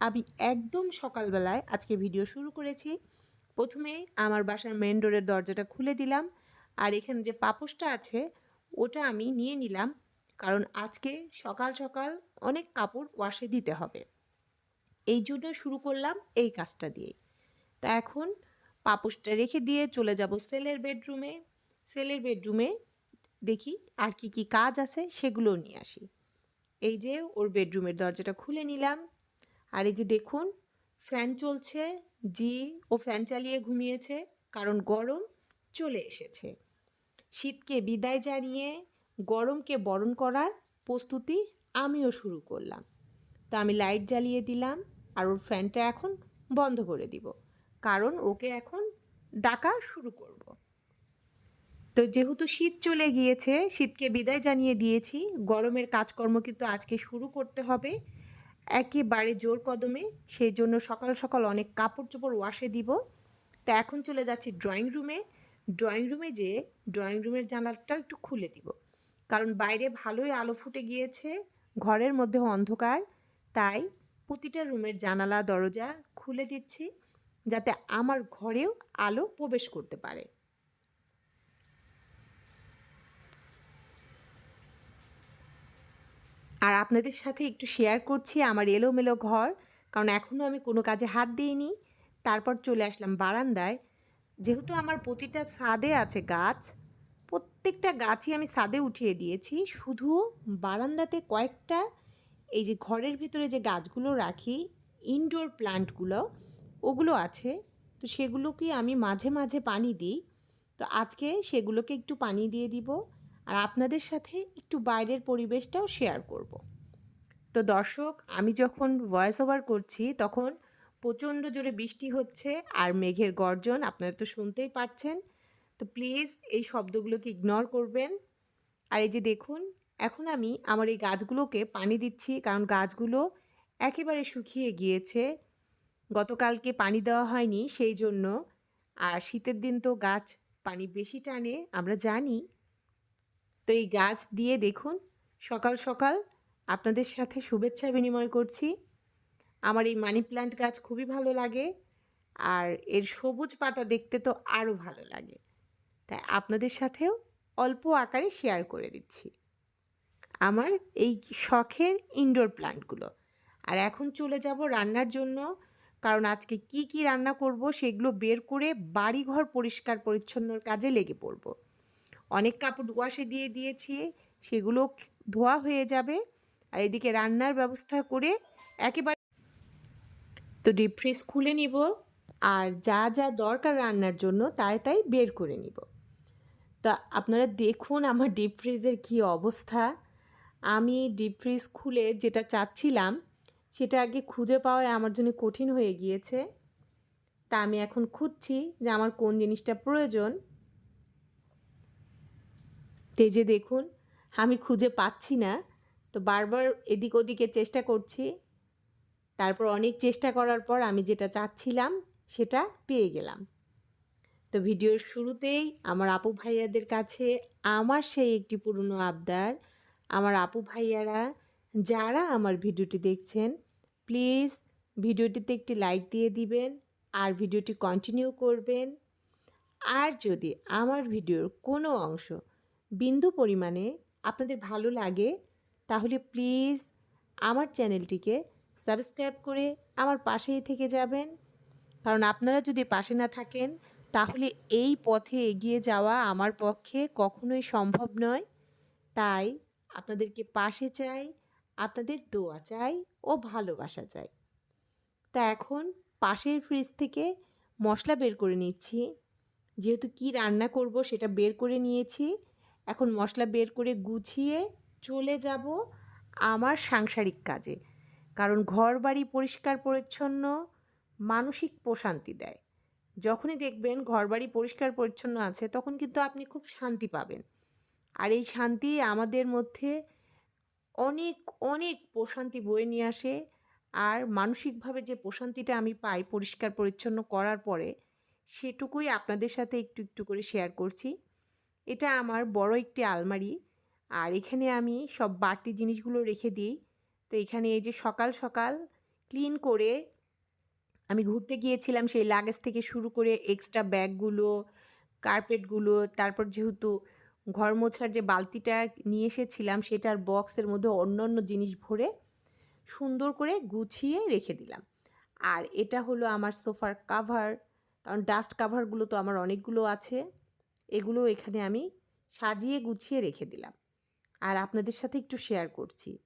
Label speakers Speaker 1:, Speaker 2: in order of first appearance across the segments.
Speaker 1: আমি একদম সকালবেলায় আজকে ভিডিও শুরু করেছি। প্রথমে আমার বাসার মেন ডোরের দরজাটা খুলে দিলাম আর এখানে যে পাপোশটা আছে, ওটা আমি নিয়ে নিলাম কারণ আজকে সকাল সকাল অনেক কাপড় ওয়াশে দিতে হবে। এই জন্য শুরু করলাম এই কাজটা দিয়ে তা এখন পাপোশটা রেখে দিয়ে চলে যাব সেলের বেডরুমে সেলের বেডরুমে দেখি আর কি কি কাজ আছে সেগুলো নিয়ে আসি। এই যে ওর বেডরুমের দরজাটা খুলে নিলাম। আর এই যে দেখুন, ফ্যান চলছে, জি, ও ফ্যান চালিয়ে ঘুমিয়েছে, কারণ গরম চলে এসেছে। শীতকে বিদায় জানিয়ে গরমকে বরণ করার প্রস্তুতি আমিও শুরু করলাম। তো আমি লাইট জ্বালিয়ে দিলাম আর ওর ফ্যানটা এখন বন্ধ করে দিব, কারণ ওকে এখন ডাকা শুরু করব। তো যেহেতু শীত চলে গিয়েছে, শীতকে বিদায় জানিয়ে দিয়েছি, গরমের কাজকর্ম কিন্তু আজকে শুরু করতে হবে। একেবারে জোর কদমে, সেই জন্য সকাল সকাল অনেক কাপড় চোপড় ওয়াশে দিব। তা এখন চলে যাচ্ছি ড্রয়িং রুমে ড্রয়িং রুমে যে ড্রয়িং রুমের জানালাটা একটু খুলে দিব। কারণ বাইরে ভালোই আলো ফুটে গিয়েছে, ঘরের মধ্যে অন্ধকার। তাই প্রতিটা রুমের জানালা, দরজা খুলে দিচ্ছি, যাতে আমার ঘরেও আলো প্রবেশ করতে পারে। আর আপনাদের সাথে একটু শেয়ার করছি আমার এলোমেলো ঘর। কারণ এখনও আমি কোনো কাজে হাত দিইনি। তারপর চলে আসলাম বারান্দায়। যেহেতু আমার প্রতিটা ছাদে আছে গাছ, প্রত্যেকটা গাছই আমি ছাদে উঠিয়ে দিয়েছি। শুধু বারান্দাতে কয়েকটা, এই যে ঘরের ভিতরে যে গাছগুলো রাখি ইনডোর প্লান্টগুলো ওগুলো আছে। তো সেগুলোকে আমি মাঝে মাঝে পানি দিই। তো আজকে সেগুলোকে একটু পানি দিয়ে দিব। আর আপনাদের সাথে একটু বাইরের পরিবেশটাও শেয়ার করব। তো দর্শক, আমি যখন ভয়েস ওভার করছি, তখন প্রচণ্ড জোরে বৃষ্টি হচ্ছে আর মেঘের গর্জন আপনারা তো শুনতেই পাচ্ছেন তো প্লিজ এই শব্দগুলোকে ইগনোর করবেন। আর এই যে দেখুন, এখন আমি আমার এই গাছগুলোকে পানি দিচ্ছি, কারণ গাছগুলো একেবারে শুকিয়ে গিয়েছে। গতকালকে পানি দেওয়া হয়নি, সেই জন্য। আর শীতের দিন তো গাছ পানি বেশি টানে, আমরা জানি। তো এই গাছ দিয়ে দেখুন, সকাল সকাল আপনাদের সাথে শুভেচ্ছা বিনিময় করছি। আমার এই মানি প্ল্যান্ট গাছ খুবই ভালো লাগে আর এর সবুজ পাতা দেখতে তো আরও ভালো লাগে। তাই আপনাদের সাথেও অল্প আকারে শেয়ার করে দিচ্ছি। আমার এই শখের ইনডোর প্ল্যান্টগুলো আর এখন চলে যাব রান্নার জন্য, কারণ আজকে কি কি রান্না করব সেগুলো বের করে বাড়িঘর পরিষ্কার পরিচ্ছন্নর কাজে লেগে পড়ব। অনেক কাপড় ওয়াশে দিয়ে দিয়েছি, সেগুলো ধোয়া হয়ে যাবে। আর এদিকে রান্নার ব্যবস্থা করে একেবারে তো ডিপ ফ্রিজ খুলে নিব। আর যা যা দরকার রান্নার জন্য তাই তাই বের করে নিব। তা আপনারা দেখুন আমার ডিপ ফ্রিজের কী অবস্থা। আমি ডিপ ফ্রিজ খুলে যেটা চাচ্ছিলাম, সেটা আগে খুঁজে পাওয়ায় আমার জন্য কঠিন হয়ে গিয়েছে। তা আমি এখন খুঁজছি যে আমার কোন জিনিসটা প্রয়োজন। তেজে দেখুন, আমি খুঁজে পাচ্ছি না। তো বারবার এদিক ওদিকে চেষ্টা করছি। তারপর অনেক চেষ্টা করার পর আমি যেটা চাচ্ছিলাম, সেটা পেয়ে গেলাম। তো ভিডিওর শুরুতেই আমার আপু ভাইয়াদের কাছে আমার সেই একটি পুরনো আবদার। আমার আপু ভাইয়ারা, যারা আমার ভিডিওটি দেখছেন, প্লিজ ভিডিওটিতে একটি লাইক দিয়ে দিবেন আর ভিডিওটি কন্টিনিউ করবেন। আর যদি আমার ভিডিওর কোনো অংশ বিন্দু পরিমাণে আপনাদের ভালো লাগে, তাহলে প্লিজ আমার চ্যানেলটিকে সাবস্ক্রাইব করে আমার পাশেই থেকে যাবেন। কারণ আপনারা যদি পাশে না থাকেন, তাহলে এই পথে এগিয়ে যাওয়া আমার পক্ষে কখনোই সম্ভব নয়। তাই আপনাদেরকে পাশে চাই, আপনাদের দোয়া চাই ও ভালোবাসা চাই। তা এখন পাশের ফ্রিজ থেকে মশলা বের করে নিচ্ছি। যেহেতু কি রান্না করব সেটা বের করে নিয়েছি। এখন মশলা বের করে গুছিয়ে চলে যাব আমার সাংসারিক কাজে। কারণ ঘর বাড়ি পরিষ্কার, পরিচ্ছন্ন, মানসিক প্রশান্তি দেয়। যখনই দেখবেন ঘরবাড়ি পরিষ্কার, পরিচ্ছন্ন আছে, তখন কিন্তু আপনি খুব শান্তি পাবেন। আর এই শান্তি আমাদের মধ্যে অনেক অনেক প্রশান্তি বয়ে নিয়ে আসে। আর মানসিকভাবে যে প্রশান্তিটা আমি পাই পরিষ্কার, পরিচ্ছন্ন করার পরে, সেটুকুই আপনাদের সাথে একটু একটু করে শেয়ার করছি। এটা আমার বড় একটি আলমারি। আর এখানে আমি সব বাড়তি জিনিসগুলো রেখে দিই। তো এখানে এই যে সকাল সকাল ক্লিন করে আমি ঘুরতে গিয়েছিলাম সেই লাগেজ থেকে শুরু করে এক্সট্রা ব্যাগগুলো, কার্পেটগুলো, তারপর যেহেতু ঘর মোছার যে বালতিটা নিয়ে এসেছিলাম সেটার বক্সের মধ্যে অন্য অন্য জিনিস ভরে সুন্দর করে গুছিয়ে রেখে দিলাম। আর এটা হলো আমার সোফার কাভার কারণ ডাস্ট কাভারগুলো তো আমার অনেকগুলো আছে। এগুলো এখানে আমি সাজিয়ে গুছিয়ে রেখে দিলাম। আর আপনাদের সাথে একটু শেয়ার করছি।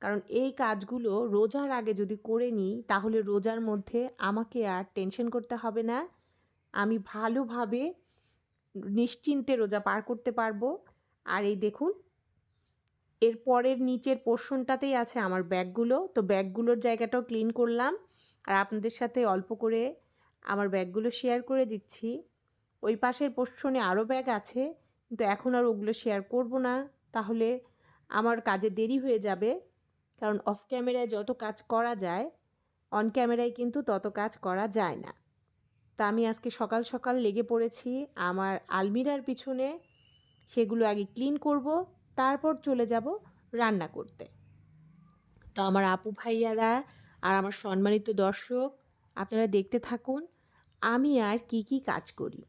Speaker 1: কারণ এই কাজগুলো রোজার আগে যদি করে নিই, তাহলে রোজার মধ্যে আমাকে আর টেনশন করতে হবে না। আমি ভালোভাবে নিশ্চিন্তে রোজা পার করতে পারব। আর এই দেখুন, এর পরের নিচের পোর্শনটাতেই আছে আমার ব্যাগগুলো। তো ব্যাগগুলোর জায়গাটাও ক্লিন করলাম। আর আপনাদের সাথে অল্প করে আমার ব্যাগগুলো শেয়ার করে দিচ্ছি। ওই পাশের পোর্শনে আরও ব্যাগ আছে, কিন্তু এখন আর ওগুলো শেয়ার করব না। তাহলে আমার কাজে দেরি হয়ে যাবে, কারণ অফ ক্যামেরায় যত কাজ করা যায় অন ক্যামেরায় কিন্তু তত কাজ করা যায় না। তা আমি আজকে সকাল সকাল লেগে পড়েছি, আমার আলমিরার পিছনে। সেগুলো আগে ক্লিন করব, তারপর চলে যাব রান্না করতে। তো আমার আপু ভাইয়ারা আর আমার সম্মানিত দর্শক, আপনারা দেখতে থাকুন, আমি আর কি কি কাজ করি।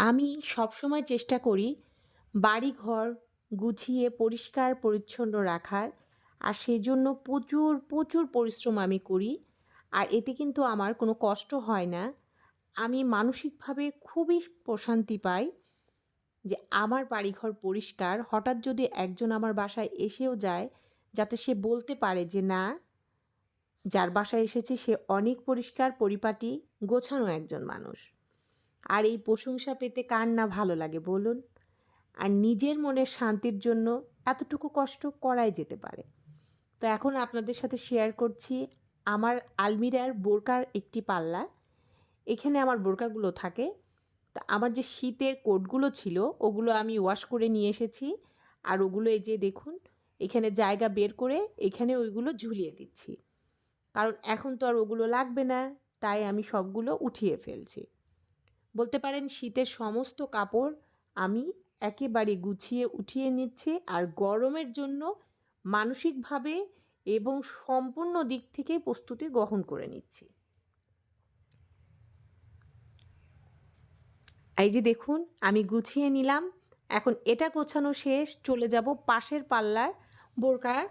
Speaker 1: আমি সবসময় চেষ্টা করি বাড়ি ঘর গুছিয়ে পরিষ্কার, পরিচ্ছন্ন রাখার। আর সেই জন্য প্রচুর প্রচুর পরিশ্রম আমি করি। আর এতে কিন্তু আমার কোনো কষ্ট হয় না। আমি মানসিকভাবে খুবই প্রশান্তি পাই যে আমার বাড়িঘর পরিষ্কার। হঠাৎ যদি একজন আমার বাসায় এসেও যায় যাতে সে বলতে পারে যে না, যার বাসায় এসেছে সে অনেক পরিষ্কার, পরিপাটি, গোছানো একজন মানুষ। আর এই প্রশংসা পেতে কার না ভালো লাগে বলুন? আর নিজের মনের শান্তির জন্য এতটুকু কষ্ট করাই যেতে পারে। তো এখন আপনাদের সাথে শেয়ার করছি আমার আলমিরার বোরকার একটি পাল্লা। এখানে আমার বোরকাগুলো থাকে। তা আমার যে শীতের কোটগুলো ছিল, ওগুলো আমি ওয়াশ করে নিয়ে এসেছি। আর ওগুলো এই যে দেখুন, এখানে জায়গা বের করে এখানে ওইগুলো ঝুলিয়ে দিচ্ছি। কারণ এখন তো আর ওগুলো লাগবে না, তাই আমি সবগুলো উঠিয়ে ফেলছি। বলতে পারেন শীতের সমস্ত কাপড় আমি একেবারে গুছিয়ে উঠিয়ে নিচ্ছি আর গরমের জন্য মানসিকভাবে এবং সম্পূর্ণ দিক থেকে প্রস্তুতি গ্রহণ করে নিচ্ছি। এই যে দেখুন, আমি গুছিয়ে নিলাম। এখন এটা গোছানো শেষ, চলে যাব পাশের পাল্লার বোরকার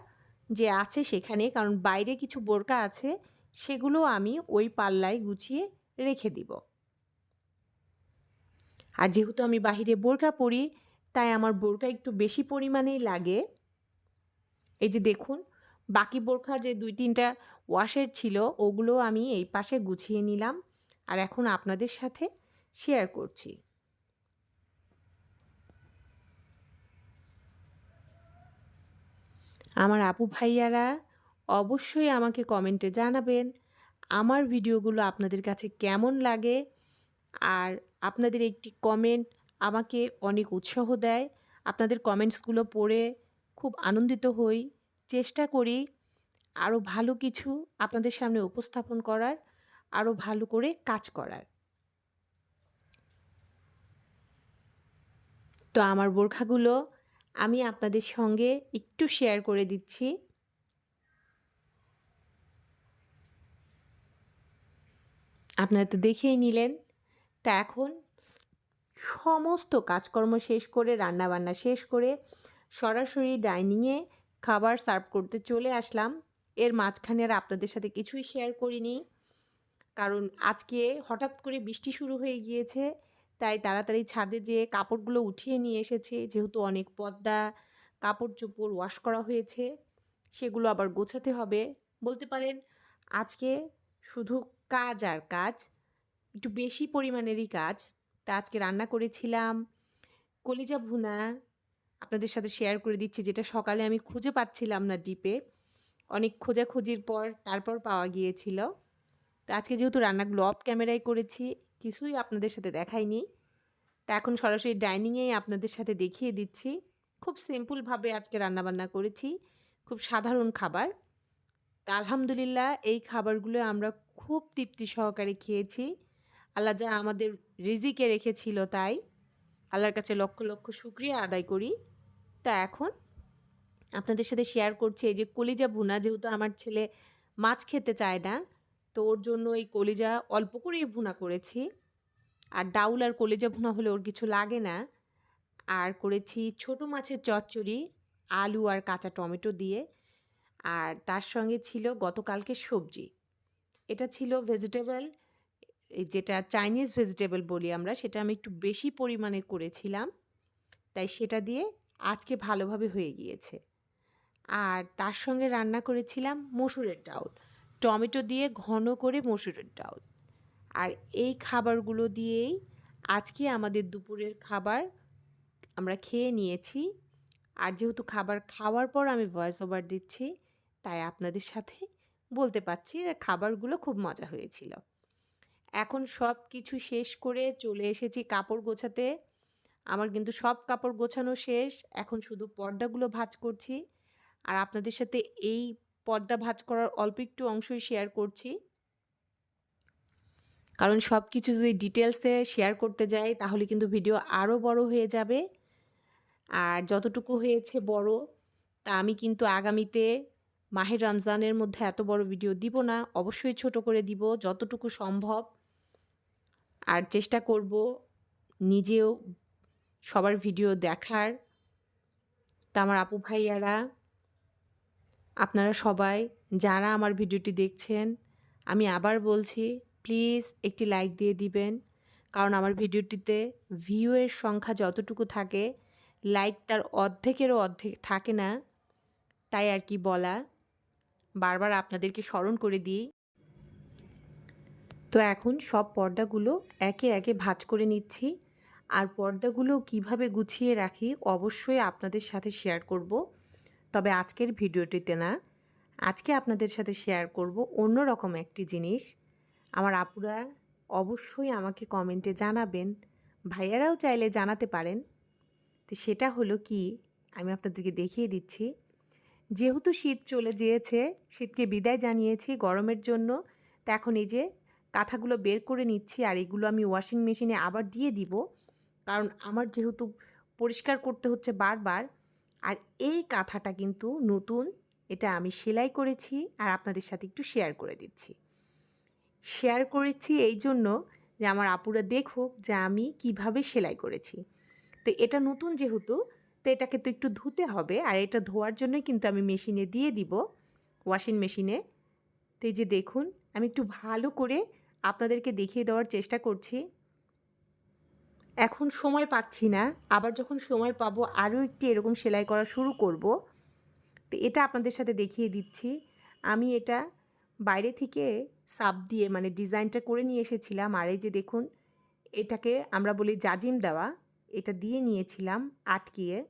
Speaker 1: যে আছে সেখানে, কারণ বাইরে কিছু বোরকা আছে, সেগুলো আমি ওই পাল্লায় গুছিয়ে রেখে দিব। আর যেহেতু আমি বাহিরে বোরকা পরি, তাই আমার বোরকা একটু বেশি পরিমাণেই লাগে। এই যে দেখুন, বাকি বোরখা যে দুই তিনটা ওয়াশের ছিল, ওগুলো আমি এই পাশে গুছিয়ে নিলাম আর এখন আপনাদের সাথে শেয়ার করছি। আমার আপু ভাইয়ারা অবশ্যই আমাকে কমেন্টে জানাবেন, আমার ভিডিওগুলো আপনাদের কাছে কেমন লাগে? আর আপনাদের একটি কমেন্ট আমাকে অনেক উৎসাহ দেয়। আপনাদের কমেন্টসগুলো পড়ে খুব আনন্দিত হই। চেষ্টা করি আরও ভালো কিছু আপনাদের সামনে উপস্থাপন করার আরও ভালো করে কাজ করার। তো আমার বোরখাগুলো আমি আপনাদের সঙ্গে একটু শেয়ার করে দিচ্ছি। আপনারা তো দেখেই নিলেন। তা এখন সমস্ত কাজকর্ম শেষ করে, রান্নাবান্না শেষ করে সরাসরি ডাইনিংয়ে খাবার সার্ভ করতে চলে আসলাম। এর মাঝখানে আর আপনাদের সাথে কিছুই শেয়ার করিনি। কারণ আজকে হঠাৎ করে বৃষ্টি শুরু হয়ে গিয়েছে, তাই তাড়াতাড়ি ছাদে যেয়ে কাপড়গুলো উঠিয়ে নিয়ে এসেছে। যেহেতু অনেক পর্দা কাপড় চোপড় ওয়াশ করা হয়েছে, সেগুলো আবার গোছাতে হবে। বলতে পারেন আজকে শুধু কাজ আর কাজ একটু বেশি পরিমাণেরই কাজ। তা আজকে রান্না করেছিলাম কলিজা ভুনা। আপনাদের সাথে শেয়ার করে দিচ্ছি যেটা সকালে আমি খুঁজে পাচ্ছিলাম না ডিপে অনেক খোঁজাখুঁজির পর তারপর পাওয়া গিয়েছিল। তো আজকে যেহেতু রান্নাগুলো অফ ক্যামেরায় করেছি, কিছুই আপনাদের সাথে দেখাইনি। তা এখন সরাসরি ডাইনিংয়েই আপনাদের সাথে দেখিয়ে দিচ্ছি। খুব সিম্পলভাবে আজকে রান্নাবান্না করেছি। খুব সাধারণ খাবার। তা আলহামদুলিল্লাহ এই খাবারগুলো আমরা খুব তৃপ্তি সহকারে খেয়েছি। আল্লাহ যা আমাদের রিজিকে রেখেছিল তাই আল্লাহর কাছে লক্ষ লক্ষ শুক্রিয়া আদায় করি। তা এখন আপনাদের সাথে শেয়ার করছি এই যে কলিজা ভুনা, যেহেতু আমার ছেলে মাছ খেতে চায় না, তো ওর জন্য এই কলিজা অল্প করেই ভুনা করেছি। আর ডাউল আর কলিজা ভুনা হলে ওর কিছু লাগে না। আর করেছি ছোট মাছের চচ্চড়ি, আলু আর কাঁচা টমেটো দিয়ে। আর তার সঙ্গে ছিল গতকালকে সবজি। এটা ছিল ভেজিটেবল যেটা চাইনিজ ভেজিটেবল বলি আমরা, সেটা আমি একটু বেশি পরিমাণে করেছিলাম। তাই সেটা দিয়ে আজকে ভালোভাবে হয়ে গিয়েছে। আর তার সঙ্গে রান্না করেছিলাম মসুরের ডাউল টমেটো দিয়ে ঘন করে মসুরের ডাউল আর এই খাবারগুলো দিয়েই আজকে আমাদের দুপুরের খাবার আমরা খেয়ে নিয়েছি। আর যেহেতু খাবার খাওয়ার পর আমি ভয়েস ওভার দিচ্ছি, তাই আপনাদের সাথে বলতে পারছি খাবারগুলো খুব মজা হয়েছিল। এখন সব কিছু শেষ করে চলে এসেছি কাপড় গোছাতে। আমার কিন্তু সব কাপড় গোছানো শেষ। এখন শুধু পর্দাগুলো ভাঁজ করছি। আর আপনাদের সাথে এই পর্দা ভাঁজ করার অল্প একটু অংশই শেয়ার করছি। কারণ সব কিছু যদি ডিটেলসে শেয়ার করতে যাই, তাহলে কিন্তু ভিডিও আরও বড় হয়ে যাবে। আর যতটুকু হয়েছে বড়, তা আমি কিন্তু আগামীতে মাহের রমজানের মধ্যে এত বড় ভিডিও দিব না। অবশ্যই ছোট করে দিব, যতটুকু সম্ভব। আর চেষ্টা করব নিজেও সবার ভিডিও দেখার। তা আমার আপু ভাইয়ারা, আপনারা সবাই যারা আমার ভিডিওটি দেখছেন, আমি আবার বলছি, প্লিজ একটি লাইক দিয়ে দিবেন। কারণ আমার ভিডিওটিতে ভিউয়ের সংখ্যা যতটুকু থাকে লাইক তার অর্ধেকেরও অর্ধেক থাকে না, তাই আর কি বলা। বারবার আপনাদেরকে স্মরণ করে দিই। তো এখন সব পর্দাগুলো একে একে ভাঁজ করে নিচ্ছি। আর পর্দাগুলো কীভাবে গুছিয়ে রাখি অবশ্যই আপনাদের সাথে শেয়ার করব। তবে আজকের ভিডিওটিতে না, আজকে আপনাদের সাথে শেয়ার করব অন্য রকম একটি জিনিস। আমার আপুরা অবশ্যই আমাকে কমেন্টে জানাবেন, ভাইয়ারাও চাইলে জানাতে পারেন। তো সেটা হলো কি, আমি আপনাদেরকে দেখিয়ে দিচ্ছি। যেহেতু শীত চলে গিয়েছে, শীতকে বিদায় জানিয়েছি গরমের জন্য, তা এখন এই যে কাঁথাগুলো বের করে নিচ্ছি আর এগুলো আমি ওয়াশিং মেশিনে আবার দিয়ে দিব। কারণ আমার যেহেতু পরিষ্কার করতে হচ্ছে বারবার, আর এই কাঁথাটা কিন্তু নতুন, এটা আমি সেলাই করেছি আর আপনাদের সাথে একটু শেয়ার করে দিচ্ছি। শেয়ার করেছি এই জন্য যে আমার আপুরা দেখুক যে আমি কীভাবে সেলাই করেছি। তো এটা নতুন যেহেতু, তো এটাকে তো একটু ধুতে হবে আর এটা ধোয়ার জন্যই কিন্তু আমি মেশিনে দিয়ে দিব। ওয়াশিং মেশিনে তো এই যে দেখুন, আমি একটু ভালো করে আপনাদেরকে দেখিয়ে দেওয়ার চেষ্টা করছি। এখন সময় পাচ্ছি না। আবার যখন সময় পাবো, আরও একটি এরকম সেলাই করা শুরু করব। তো এটা আপনাদের সাথে দেখিয়ে দিচ্ছি। আমি এটা বাইরে থেকে সাপ দিয়ে মানে ডিজাইনটা করে নিয়ে এসেছিলাম। আর এই যে দেখুন, এটাকে আমরা বলি জাজিম দেওয়া। এটা দিয়ে নিয়েছিলাম আটকিয়ে।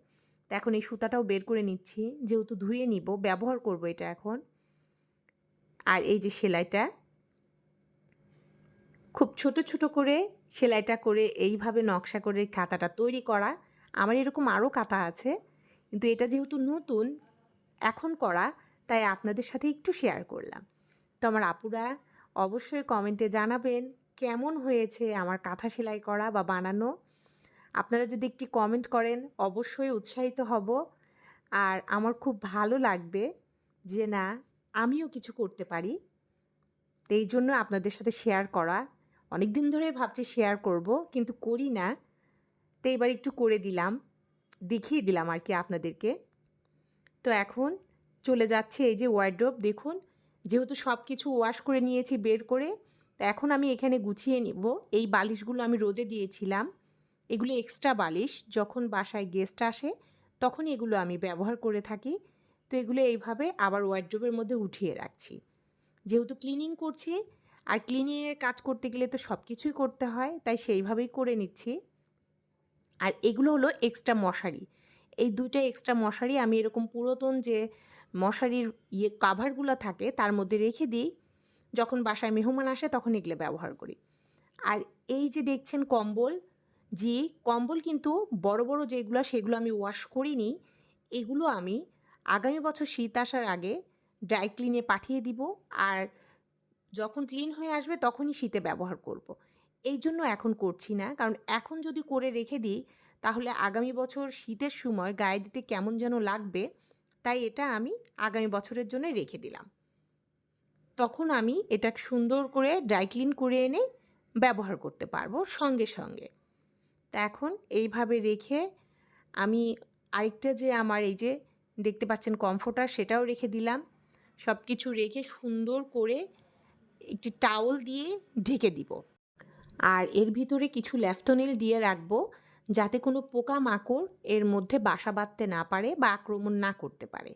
Speaker 1: তো এখন এই সুতাটাও বের করে নিচ্ছি। যেহেতু ধুয়ে নিব, ব্যবহার করব এটা এখন। আর এই যে সেলাইটা খুব ছোট ছোট করে সেলাইটা করে এইভাবে নকশা করে কাঁথাটা তৈরি করা। আমার এরকম আরও কাঁথা আছে, কিন্তু এটা যেহেতু নতুন, এখন করা, তাই আপনাদের সাথে একটু শেয়ার করলাম। তো আমার আপুরা অবশ্যই কমেন্টে জানাবেন, কেমন হয়েছে আমার কাঁথা সেলাই করা বা বানানো? আপনারা যদি একটি কমেন্ট করেন, অবশ্যই উৎসাহিত হব। আর আমার খুব ভালো লাগবে যে না, আমিও কিছু করতে পারি। তো এই জন্য আপনাদের সাথে শেয়ার করা। অনেক দিন ধরে ভাবছি শেয়ার করব, কিন্তু করি না। তো এবার একটু করে দিলাম, দেখিয়ে দিলাম আর কি আপনাদেরকে। তো এখন চলে যাচ্ছে এই যে ওয়ার্ড্রোপ দেখুন, যেহেতু সব কিছু ওয়াশ করে নিয়েছি বের করে, তো এখন আমি এখানে গুছিয়ে নিব। এই বালিশগুলো আমি রোদে দিয়েছিলাম। এগুলো এক্সট্রা বালিশ, যখন বাসায় গেস্ট আসে তখন এগুলো আমি ব্যবহার করে থাকি। তো এগুলো এইভাবে আবার ওয়ার্ড্রোবের মধ্যে উঠিয়ে রাখছি। যেহেতু ক্লিনিং করছি আর ক্লিনিংয়ের কাজ করতে গেলে তো সব কিছুই করতে হয়, তাই সেইভাবেই করে নিচ্ছি। আর এগুলো হলো এক্সট্রা মশারি। এই দুইটা এক্সট্রা মশারি আমি এরকম পুরাতন যে মশারির ইয়ে কাভারগুলো থাকে, তার মধ্যে রেখে দিই। যখন বাসায় মেহমান আসে তখন এগুলো ব্যবহার করি। আর এই যে দেখছেন কম্বল, জি, কম্বল কিন্তু বড় বড় যেগুলো সেগুলো আমি ওয়াশ করিনি, এগুলো আমি আগামী বছর শীত আসার আগে ড্রাই ক্লিনে পাঠিয়ে দিব। আর যখন ক্লিন হয়ে আসবে তখনই শীতে ব্যবহার করব। এই জন্য এখন করছি না। কারণ এখন যদি করে রেখে দিই, তাহলে আগামী বছর শীতের সময় গায়ে দিতে কেমন যেন লাগবে, তাই এটা আমি আগামী বছরের জন্য রেখে দিলাম। তখন আমি এটা সুন্দর করে ড্রাই ক্লিন করে এনে ব্যবহার করতে পারব সঙ্গে সঙ্গে। তা এখন এইভাবে রেখে আমি আরেকটা যে আমার এই যে দেখতে পাচ্ছেন কমফোর্টার সেটাও রেখে দিলাম। সব কিছু রেখে সুন্দর করে একটি টাওয়াল দিয়ে ঢেকে দিব। আর এর ভিতরে কিছু ল্যাফটনিল দিয়ে রাখব, যাতে কোনো পোকা মাকড় এর মধ্যে বাসা বাঁধতে না পারে বা আক্রমণ না করতে পারে।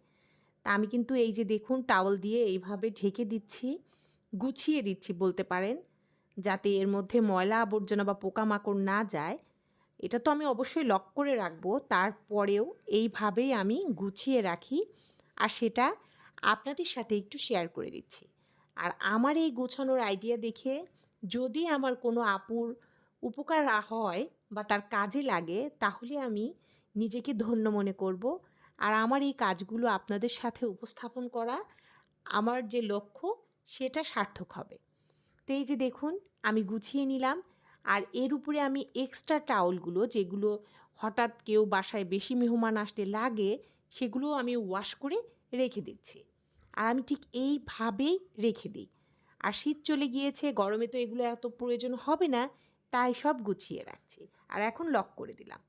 Speaker 1: তা আমি কিন্তু এই যে দেখুন টাওয়াল দিয়ে এইভাবে ঢেকে দিচ্ছি, গুছিয়ে দিচ্ছি বলতে পারেন, যাতে এর মধ্যে ময়লা আবর্জনা বা পোকামাকড় না যায়। এটা তো আমি অবশ্যই লক করে রাখব, তারপরেও এইভাবেই আমি গুছিয়ে রাখি। আর সেটা আপনাদের সাথে একটু শেয়ার করে দিচ্ছি। আর আমার এই গোছানোর আইডিয়া দেখে যদি আমার কোনো আপুর উপকার হয় বা তার কাজে লাগে, তাহলে আমি নিজেকে ধন্য মনে করব। আর আমার এই কাজগুলো আপনাদের সাথে উপস্থাপন করা আমার যে লক্ষ্য, সেটা সার্থক হবে। তো এই যে দেখুন, আমি গুছিয়ে নিলাম। আর এর উপরে আমি এক্সট্রা টাওয়ালগুলো যেগুলো হঠাৎ কেউ বাসায় বেশি মেহমান আসলে লাগে সেগুলো আমি ওয়াশ করে রেখে দিচ্ছি। আর আমি ঠিক এইভাবেই রেখে দিই। আর শীত চলে গিয়েছে, গরমে তো এগুলো এত প্রয়োজন হবে না, তাই সব গুছিয়ে রাখছি। আর এখন লক করে দিলাম।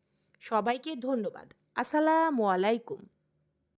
Speaker 1: সবাইকে ধন্যবাদ। আসসালামু আলাইকুম।